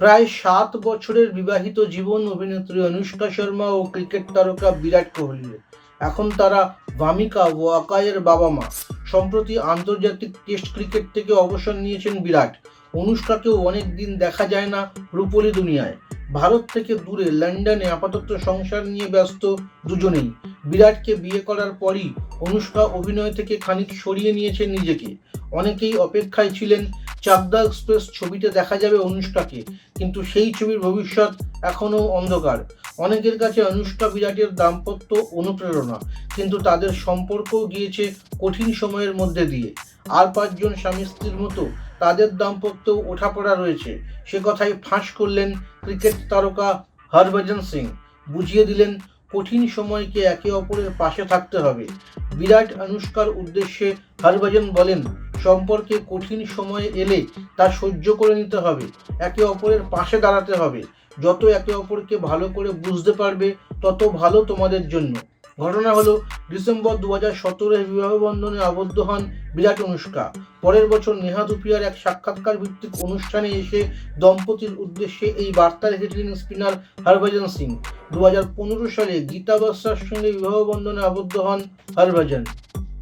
প্রায় সাত বছরের বিবাহিত জীবন অভিনেত্রী অনুষ্কা শর্মা ও ক্রিকেট তারকা বিরাট কোহলির এখন তারা ভামিকা ও আকায়ের বাবা মা সম্প্রতি আন্তর্জাতিক টেস্ট ক্রিকেট থেকে অবসর নিয়েছেন বিরাট। অনুষ্কাকেও অনেক দিন দেখা যায় না রূপলী দুনিয়ায়। ভারত থেকে দূরে লন্ডনে আপাতত সংসার নিয়ে ব্যস্ত দুজনেই। বিরাটকে বিয়ে করার পরই অনুষ্কা অভিনয় থেকে খানিক সরিয়ে নিয়েছেন নিজেকে। অনেকেই অপেক্ষায় ছিলেন চাকদা এক্সপ্রেস ছবিতে দেখা যাবে অনুষ্কাকে, কিন্তু সেই ছবির ভবিষ্যৎ এখনও অন্ধকার। অনেকের কাছে অনুষ্কা বিরাটের দাম্পত্য অনুপ্রেরণা, কিন্তু তাদের সম্পর্কও গিয়েছে কঠিন সময়ের মধ্যে দিয়ে। আর পাঁচজন স্বামী স্ত্রীর মতো তাদের দাম্পত্য ওঠাপড়া রয়েছে। সে কথাই ফাঁস করলেন ক্রিকেট তারকা হরভজন সিং। বুঝিয়ে দিলেন, কঠিন সময়কে একে অপরের পাশে থাকতে হবে। বিরাট, অনুষ্কার উদ্দেশ্যে হরভজন বলেন সম্পর্কে কঠিন সময় এলে তা সহ্য করে নিতে হবে। একে অপরের পাশে দাঁড়াতে হবে। যত একে অপরকে ভালো করে বুঝতে পারবে, তত ভালো তোমাদের জন্য। ঘটনা হলো, ডিসেম্বর দু হাজার সতেরোয় বিবাহ বন্ধনে আবদ্ধ হন বিরাট অনুষ্কা। পরের বছর নেহা দুপিয়ার এক সাক্ষাৎকার ভিত্তিক অনুষ্ঠানে এসে দম্পতির উদ্দেশ্যে এই বার্তা রেখেছিলেন স্পিনার হরভজন সিং। দু হাজার পনেরো সালে গীতা বস্রার সঙ্গে বিবাহবন্ধনে আবদ্ধ হন হরভজন।